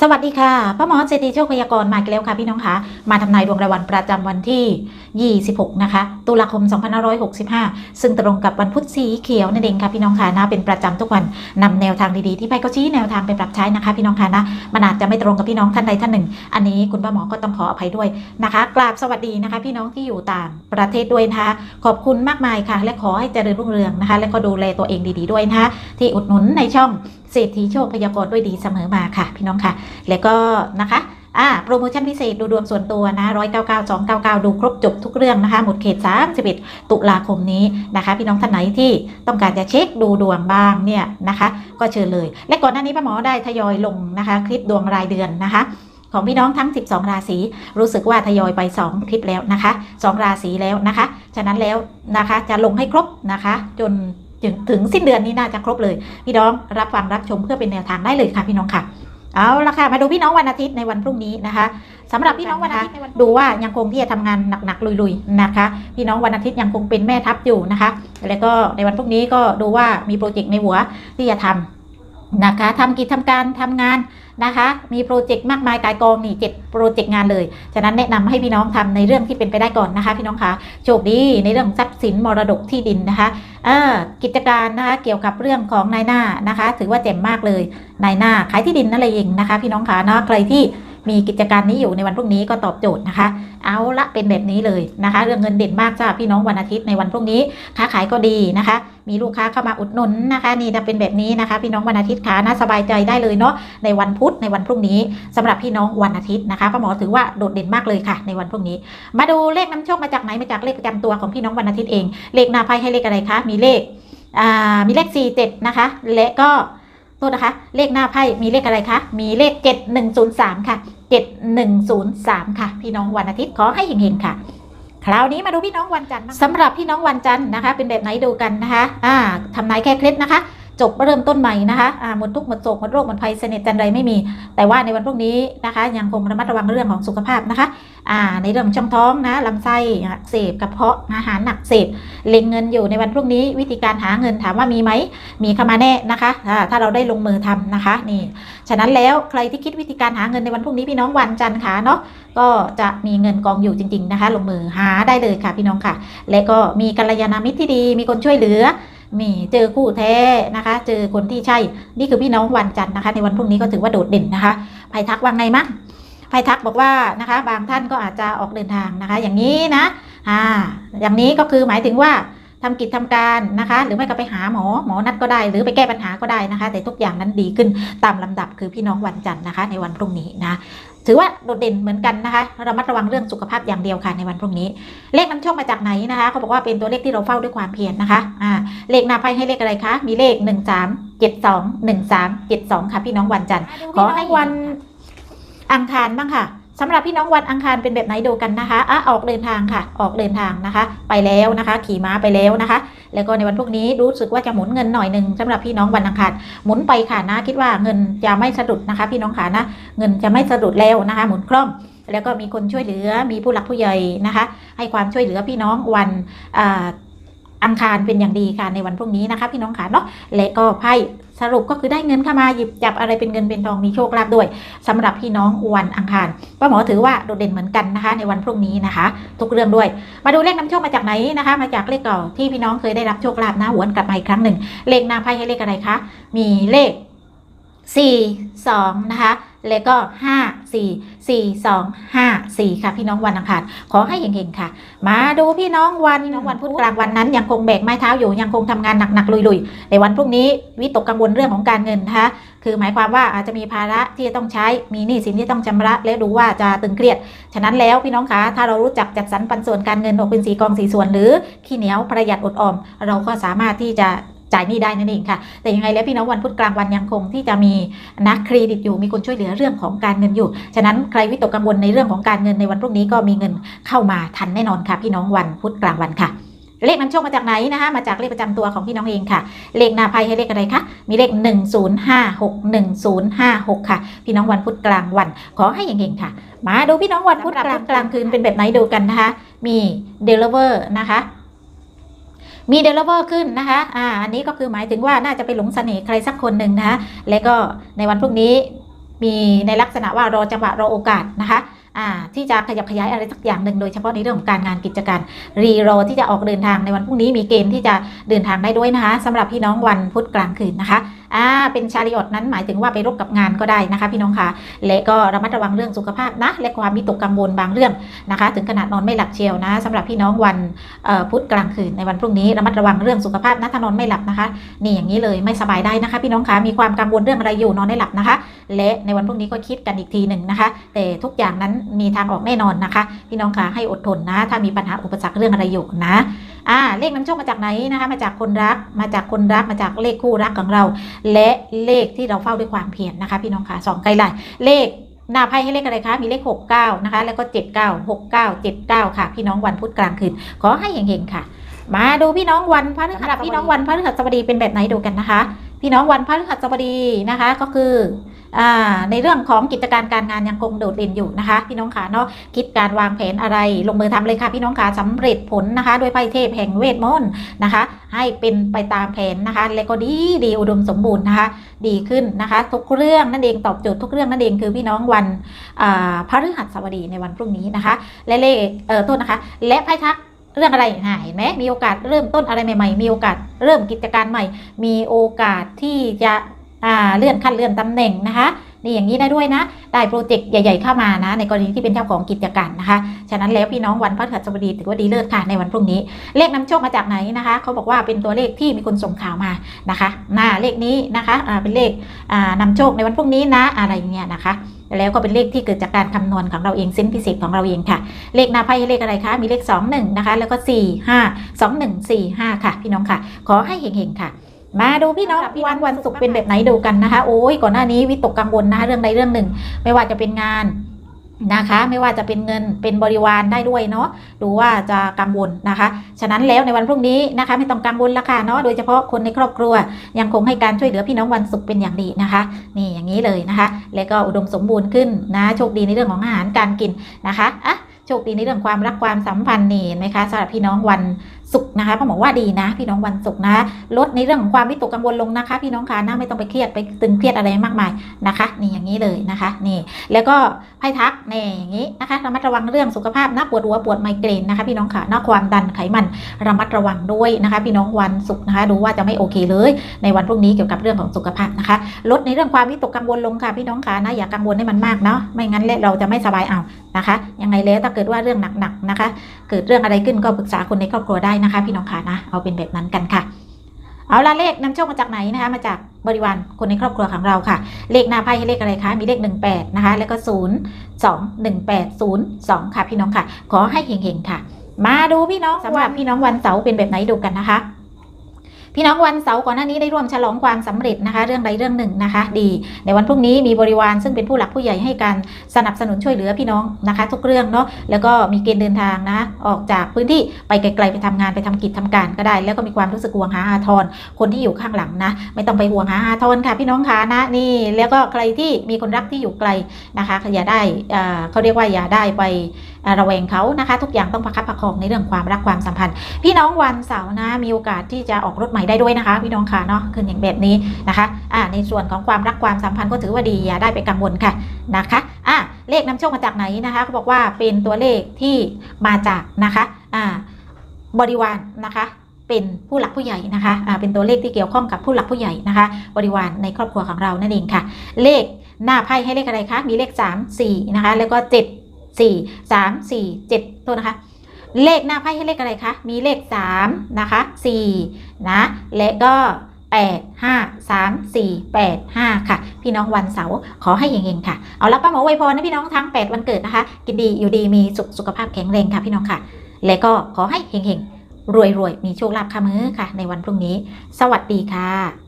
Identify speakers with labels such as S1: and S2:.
S1: สวัสดีค่ะพ่อหมอเจตีโชคพยากรณ์มาอีกแล้วค่ะพี่น้องคะมาทำนายดวงรายวันประจำวันที่ 26 นะคะ ตุลาคม 2565 ซึ่งตรงกับวันพุธสีเขียวนั่นเองค่ะพี่น้องค่ะนะเป็นประจำทุกวันนำแนวทางดีๆที่ไพ่ก็ชี้แนวทางไปปรับใช้นะคะ พี่น้องค่ะนะมันอาจจะไม่ตรงกับพี่น้องท่านใดท่านหนึ่ง อันนี้คุณป้าหมอก็ต้องขออภัยด้วยนะคะกราบสวัสดีนะคะ พี่น้องที่อยู่ต่างประเทศด้วยนะคะ ขอบคุณมากมายค่ะ และขอให้เจริญรุ่งเรืองนะคะ และก็ดูแลตัวเองดี ๆด้วยนะคะที่อุดหนุนในช่องเศรษฐีโชคพยากรด้วยดีเสมอมาค่ะ พี่น้องค่ะ แล้วก็นะคะอ่าโปรโมชั่นพิเศษดูดวงส่วนตัวนะร้อยเก้าเก้าสองเก้าเก้าดูครบจบทุกเรื่องนะคะหมดเขตสามสิบเอ็ดตุลาคมนี้นะคะ พี่น้องท่านไหนที่ต้องการจะเช็คดูดวงบ้างเนี่ยนะคะ ก็เชิญเลย และก่อนหน้านี้ป้าหมอได้ทยอยลงนะคะ คลิปดวงรายเดือนนะคะของพี่น้องทั้ง 12 ราศี รู้สึกว่าทยอยไป 2 คลิปแล้วนะคะ 2 ราศีแล้วนะคะ ฉะนั้นแล้วนะคะจะลงให้ครบนะคะ จน ถึงถึงสิ้นเดือนนี้น่าจะครบเลย พี่น้องรับฟังรับชมเพื่อเป็นแนวทางได้เลยค่ะพี่น้องค่ะเอาละค่ะมาดูพี่น้องวันอาทิตย์ในวันพรุ่งนี้นะคะสำหรับพี่น้องวันอาทิตย์ในวันดูว่ายังคงที่จะทำงานหนักๆลุยๆนะคะ พี่น้องวันอาทิตย์ยังคงเป็นแม่ทัพอยู่นะคะ แล้วก็ในวันพรุ่งนี้ก็ดูว่ามีโปรเจกต์ในหัวที่จะทำนะคะทำกิจทำการทำงาน นะคะ มีโปรเจกต์มากมายกายกองนี่เจ็ดโปรเจกต์งานเลย ฉะนั้นแนะนำให้พี่น้องทำในเรื่องที่เป็นไปได้ก่อนนะคะ พี่น้องคะโชคดีในเรื่องทรัพย์สินมรดกที่ดินนะคะกิจการนะคะเกี่ยวกับเรื่องของนายหน้านะคะ ถือว่าเจ๋มมากเลยนายหน้าขายที่ดินนั่นเองนะคะ พี่น้องคะเนาะใครที่ มีกิจการนี้อยู่ในวันพรุ่งนี้ก็ตอบโจทย์นะคะ เอาละเป็นแบบนี้เลยนะคะ เรื่องเงินเด่นมากจ้าพี่น้องวันอาทิตย์ในวันพรุ่งนี้ค้าขายก็ดีนะคะ มีลูกค้าเข้ามาอุดหนุนนะคะ นี่จะเป็นแบบนี้นะคะ พี่น้องวันอาทิตย์ค่ะน่าสบายใจได้เลยเนาะในวันพุธในวันพรุ่งนี้สำหรับพี่น้องวันอาทิตย์นะคะป้าหมอถือว่าโดดเด่นมากเลยค่ะ ในวันพรุ่งนี้ มาดูเลขน้ำโชคมาจากไหนมาจากเลขประจำตัวของพี่น้องวันอาทิตย์เอง เลขหน้าไพ่ให้เลขอะไรคะมีเลขอ่ามีเลข 4 7 นะคะ และก็โทษนะคะ เลขหน้าไพ่มีเลขอะไรคะ มีเลข 7103 ค่ะ 7103 ค่ะ พี่น้องวันอาทิตย์ขอให้เห็งๆค่ะ คราวนี้มาดูพี่น้องวันจันทร์สำหรับพี่น้องวันจันทร์นะคะ เป็นแบบไหนดูกันนะคะ อ่าทำนายแค่เคล็ดนะคะ จบเริ่มต้นใหม่นะคะอ่าหมดทุกข์หมดโศกหมดโรคหมดภัยเสน่ห์จันไรไม่มี แต่ว่าในวันพรุ่งนี้นะคะ ยังคงระมัดระวังเรื่องของสุขภาพนะคะอ่าในเรื่องช่องท้องนะลำไส้เสบกระเพาะอาหารหนักเสพเล็งเงินอยู่ในวันพรุ่งนี้ วิธีการหาเงินถามว่ามีไหมมีเข้ามาแน่นะคะอ่าถ้าเราได้ลงมือทำนะคะนี่ฉะนั้นแล้วใครที่คิดวิธีการหาเงินในวันพรุ่งนี้พี่น้องวันจันทร์ค่ะเนาะก็จะมีเงินกองอยู่จริง ๆนะคะ ลงมือหาได้เลยค่ะพี่น้องค่ะ และก็มีกัลยาณมิตรที่ดีมีคนช่วยเหลือ มีเจอคู่แท้นะคะ เจอคนที่ใช่ นี่คือพี่น้องวันจันทร์นะคะ ในวันพรุ่งนี้ก็ถือว่าโดดเด่นนะคะไพทักว่าไงมั้งไพทักบอกว่านะคะ บางท่านก็อาจจะออกเดินทางนะคะ อย่างนี้นะอ่าอย่างนี้ก็คือหมายถึงว่าทำกิจทำการนะคะ หรือไม่ก็ไปหาหมอหมอนัดก็ได้ หรือไปแก้ปัญหาก็ได้นะคะ แต่ทุกอย่างนั้นดีขึ้นตามลำดับคือพี่น้องวันจันทร์นะคะ ในวันพรุ่งนี้นะ ถือว่าโดดเด่นเหมือนกันนะคะระมัดระวังเรื่องสุขภาพอย่างเดียวค่ะในวันพรุ่งนี้ เลขนำโชคมาจากไหนนะคะเขาบอกว่าเป็นตัวเลขที่เราเฝ้าด้วยความเพียรนะคะอ่าเลขหน้าไพ่ให้เลขอะไรคะ มีเลข1 3 7 2 1 3 7 2ค่ะพี่น้องวันจันทร์ขอให้วันอังคารบ้างค่ะ สำหรับพี่น้องวันอังคารเป็นแบบไหนดูกันนะคะอะออกเดินทางค่ะ ออกเดินทางนะคะ ไปแล้วนะคะ ขี่ม้าไปแล้วนะคะ แล้วก็ในวันพรุ่งนี้รู้สึกว่าจะหมุนเงินหน่อยหนึ่งสำหรับพี่น้องวันอังคารหมุนไปค่ะนะคิดว่าเงินจะไม่สะดุดนะคะ พี่น้องขานะ เงินจะไม่สะดุดแล้วนะคะ หมุนคล่องแล้วก็มีคนช่วยเหลือมีผู้หลักผู้ใหญ่นะคะ ให้ความช่วยเหลือพี่น้องวันอ่าอังคารเป็นอย่างดีค่ะในวันพรุ่งนี้นะคะ พี่น้องขาเนาะและก็ไพ่ สรุปก็คือได้เงินเข้ามาหยิบจับอะไรเป็นเงินเป็นทองมีโชคลาภด้วยสำหรับพี่น้องวันอังคารป้าหมอถือว่าโดดเด่นเหมือนกันนะคะ ในวันพรุ่งนี้นะคะ ทุกเรื่องด้วย มาดูเลขนำโชคมาจากไหนนะคะ มาจากเลขเก่าที่พี่น้องเคยได้รับโชคลาภนะหวนกลับมาอีกครั้งหนึ่งเลขหน้าไพ่ให้เลขอะไรคะมีเลข 4 2 นะคะ แล้วก็ 5 4 4 2 5 4 ค่ะ พี่น้องวันอังคารขอให้เฮงๆค่ะ มาดูพี่น้องวันพี่น้องวันพุธกลางวันนั้น ยังคงแบกไม้เท้าอยู่ยังคงทำงานหนักๆลุยๆ ในวันพรุ่งนี้วิตกกังวลเรื่องของการเงินนะคะคือหมายความว่าอาจจะมีภาระที่จะต้องใช้มีหนี้สินที่ต้องชำระ แล้วดูว่าจะตึงเครียด ฉะนั้นแล้วพี่น้องคะถ้าเรารู้จักจัดสรรปันส่วนการเงินออกเป็นสีกองสีส่วนหรือขี้เหนียวประหยัดอดออม เราก็สามารถที่จะ จ่ายหนี้ได้นั่นเองค่ะ แต่ยังไงแล้วพี่น้องวันพุธกลางวันยังคงที่จะมีนักเครดิตอยู่มีคนช่วยเหลือเรื่องของการเงินอยู่ ฉะนั้นใครวิตกกังวลในเรื่องของการเงินในวันพรุ่งนี้ก็มีเงินเข้ามาทันแน่นอนค่ะ พี่น้องวันพุธกลางวันค่ะเลขนำโชคมาจากไหนนะคะมาจากเลขประจำตัวของพี่น้องเองค่ะ เลขหน้าไพ่ให้เลขอะไรคะมีเลข 1056 1056 ค่ะ พี่น้องวันพุธกลางวัน ขอให้เฮงๆค่ะ มาดูพี่น้องวันพุธกลางกลางคืนเป็นแบบไหนดูกันนะคะ มีเดลเวอร์นะคะ มีเดลเวอร์ขึ้นนะคะอ่าอันนี้ก็คือหมายถึงว่าน่าจะไปหลงเสน่ห์ใครสักคนหนึ่งนะคะแล้วก็ในวันพรุ่งนี้มีในลักษณะว่ารอจังหวะรอโอกาสนะคะ ที่จะขยับขยายอะไรสักอย่างหนึ่งโดยเฉพาะในเรื่องของการงานกิจการรีโรที่จะออกเดินทางในวันพรุ่งนี้มีเกณฑ์ที่จะเดินทางได้ด้วยนะคะสำหรับพี่น้องวันพุธกลางคืนนะคะอ่าเป็นชาลิออตนั้นหมายถึงว่าไปรบกับงานก็ได้นะคะ พี่น้องคะและก็ระมัดระวังเรื่องสุขภาพนะและความมีตกกังวลบางเรื่องนะคะ ถึงขนาดนอนไม่หลับเชียวนะสำหรับพี่น้องวันพุธกลางคืนในวันพรุ่งนี้ระมัดระวังเรื่องสุขภาพนะถ้านอนไม่หลับนะคะ นี่อย่างนี้เลยไม่สบายได้นะคะ พี่น้องคะมีความกังวลเรื่องอะไรอยู่นอนไม่หลับนะคะ และในวันพรุ่งนี้ก็คิดกันอีกทีหนึ่งนะคะ แต่ทุกอย่างนั้นมีทางออกแน่นอนนะคะ พี่น้องคะให้อดทนนะ ถ้ามีปัญหาอุปสรรคเรื่องอะไรอยู่นะอ่าเลขนำโชคมาจากไหนนะคะ มาจากคนรัก มาจากคนรัก มาจากเลขคู่รักของเรา และเลขที่เราเฝ้าด้วยความเพียรนะคะ พี่น้องคะสองไกลไลน์เลขหน้าไพ่ให้เลขอะไรคะ มีเลข 69 นะคะ แล้วก็ 79 69 79 ค่ะ พี่น้องวันพุธกลางคืน ขอให้เฮงๆค่ะ มาดูพี่น้องวันพฤหัสพี่น้องวันพฤหัสบดีเป็นแบบไหนดูกันนะคะ พี่น้องวันพฤหัสบดีนะคะก็คืออในเรื่องของกิจการการงานยังคงโดดเด่นอยู่นะคะ พี่น้องขาเนาะคิดการวางแผนอะไร ลงมือทำเลยค่ะ พี่น้องขาสำเร็จผลนะคะ ด้วยไพ่เทพแห่งเวทมนต์นะคะ ให้เป็นไปตามแผนนะคะ และก็ดีดีอุดมสมบูรณ์นะคะ ดีขึ้นนะคะ ทุกเรื่องนั่นเองตอบโจทย์ทุกเรื่องนั่นเองคือพี่น้องวันพฤหัสบดีในวันพรุ่งนี้นะคะ และเลขเออโทษนะคะ และไพ่ทัก เรื่องอะไรหายไหมมีโอกาสเริ่มต้นอะไรใหม่ ๆ มีโอกาสเริ่มกิจการใหม่ มีโอกาสที่จะเลื่อนขั้นเลื่อนตำแหน่งนะคะนี่อย่างนี้ได้ด้วยนะ ได้โปรเจกต์ใหญ่ ๆ เข้ามานะ ในกรณีที่เป็นเจ้าของกิจการนะคะ ฉะนั้นแล้วพี่น้องวันพฤหัสบดีถือว่าดีเลิศค่ะในวันพรุ่งนี้ เลขนำโชคมาจากไหนนะคะ เขาบอกว่าเป็นตัวเลขที่มีคนส่งข่าวมานะคะหน้าเลขนี้นะคะเป็นเลขอ่านำโชคในวันพรุ่งนี้นะอะไรเงี้ยนะคะ แล้วก็เป็นเลขที่เกิดจากการคำนวณของเราเองเส้นพิเศษของเราเองค่ะ เลขหน้าไพ่ให้เลขอะไรคะ มีเลข 2 1 นะคะ แล้วก็ 4 5 2 1 4 5 ค่ะ พี่น้องค่ะ ขอให้เฮงๆค่ะมาดูพี่น้องวันวันศุกร์เป็นแบบไหนดูกันนะคะ โอ้ยก่อนหน้านี้วิตกกังวลนะคะเรื่องใดเรื่องหนึ่ง ไม่ว่าจะเป็นงาน นะคะ ไม่ว่าจะเป็นเงินเป็นบริวารได้ด้วยเนาะดูว่าจะกังวลนะคะ ฉะนั้นแล้วในวันพรุ่งนี้นะคะ ไม่ต้องกังวลละค่ะเนาะโดยเฉพาะคนในครอบครัว ยังคงให้การช่วยเหลือพี่น้องวันศุกร์เป็นอย่างดีนะคะ นี่อย่างนี้เลยนะคะ แล้วก็อุดมสมบูรณ์ขึ้นนะโชคดีในเรื่องของอาหารการกินนะคะอะโชคดีในเรื่องความรักความสัมพันธ์นี่เห็นไหมคะสำหรับพี่น้องวัน ศุกร์นะคะพ่อบอว่าดีนะ พี่น้องวันศุกร์นะ ลดในเรื่องของความวิตกกังวลลงนะคะ พี่น้องคะนะไม่ต้องไปเครียดไปตึงเครียดอะไรมากมายนะคะนี่อย่างนี้เลยนะคะนี่แล้วก็ไพ่ทักนี่อย่างนี้นะคะระมัดระวังเรื่องสุขภาพนะปวดหัวปวดไมเกรนนะคะ พี่น้องค่ะนะความดันไขมันระมัดระวังด้วยนะคะ พี่น้องวันศุกร์นะคะดูว่าจะไม่โอเคเลย ในวันพรุ่งนี้เกี่ยวกับเรื่องของสุขภาพนะคะ ลดในเรื่องความวิตกกังวลลงค่ะพี่น้องค่ะนะอย่ากังวลให้มันมากเนาะไม่งั้นเราจะไม่สบายเอา นะคะ ยังไงแล้วถ้าเกิดว่าเรื่องหนักๆนะคะ เกิดเรื่องอะไรขึ้นก็ปรึกษาคนในครอบครัวได้นะคะ พี่น้องค่ะนะเอาเป็นแบบนั้นกันค่ะเอาละเลขนำโชคมาจากไหนนะคะมาจากบริวารคนในครอบครัวของเราค่ะ เลขหน้าไพ่ให้เลขอะไรคะมีเลข 18 นะคะ แล้วก็ 0 2 1 8 0 2 ค่ะพี่น้องค่ะ ขอให้เฮงๆค่ะ มาดูพี่น้องสำหรับพี่น้องวันเสาร์เป็นแบบไหนดูกันนะคะ พี่น้องวันเสาร์ก่อนหน้านี้ได้ร่วมฉลองความสำเร็จนะคะ เรื่องใดเรื่องหนึ่งนะคะ ดี ในวันพรุ่งนี้มีบริวารซึ่งเป็นผู้หลักผู้ใหญ่ให้การสนับสนุนช่วยเหลือพี่น้องนะคะ ทุกเรื่องเนาะแล้วก็มีเกณฑ์เดินทางนะ ออกจากพื้นที่ไปไกลๆไปทำงานไปทำกิจทำการก็ได้ แล้วก็มีความรู้สึกห่วงหาอาทรคนที่อยู่ข้างหลังนะ ไม่ต้องไปห่วงหาอาทรค่ะ พี่น้องคะนะนี่ แล้วก็ใครที่มีคนรักที่อยู่ไกลนะคะอย่าได้อ่าเขาเรียกว่าอย่าได้ไป ระแวงเขานะคะ ทุกอย่างต้องประคับประคองในเรื่องความรักความสัมพันธ์ พี่น้องวันเสาร์นะมีโอกาสที่จะออกรถใหม่ได้ด้วยนะคะ พี่น้องค่ะเนาะขึ้นอย่างแบบนี้นะคะอ่าในส่วนของความรักความสัมพันธ์ก็ถือว่าดีอย่าได้ไปกังวลค่ะนะคะอ่าเลขนำโชคมาจากไหนนะคะเขาบอกว่าเป็นตัวเลขที่มาจากนะคะอ่าบริวารนะคะเป็นผู้หลักผู้ใหญ่นะคะอ่าเป็นตัวเลขที่เกี่ยวข้องกับผู้หลักผู้ใหญ่นะคะ บริวารในครอบครัวของเรานั่นเองค่ะ เลขหน้าไพ่ให้เลขอะไรคะ มีเลข 3 4 นะคะ แล้วก็ 7 4 3 4 7ตัวนะคะ เลขหน้าไพ่ให้เลขอะไรคะ มีเลข 3 นะคะ 4 นะ และก็ 8 5 3 4 8 5 ค่ะ พี่น้องวันเสาร์ขอให้เฮงๆค่ะ เอาละป้าหมอไวพรนะพี่น้องทั้ง 8 วันเกิดนะคะ กินดีอยู่ดีมีสุขสุขภาพแข็งแรงค่ะพี่น้องค่ะ และก็ขอให้เฮงๆรวยๆ มีโชคลาภค่ามือค่ะ ในวันพรุ่งนี้ สวัสดีค่ะ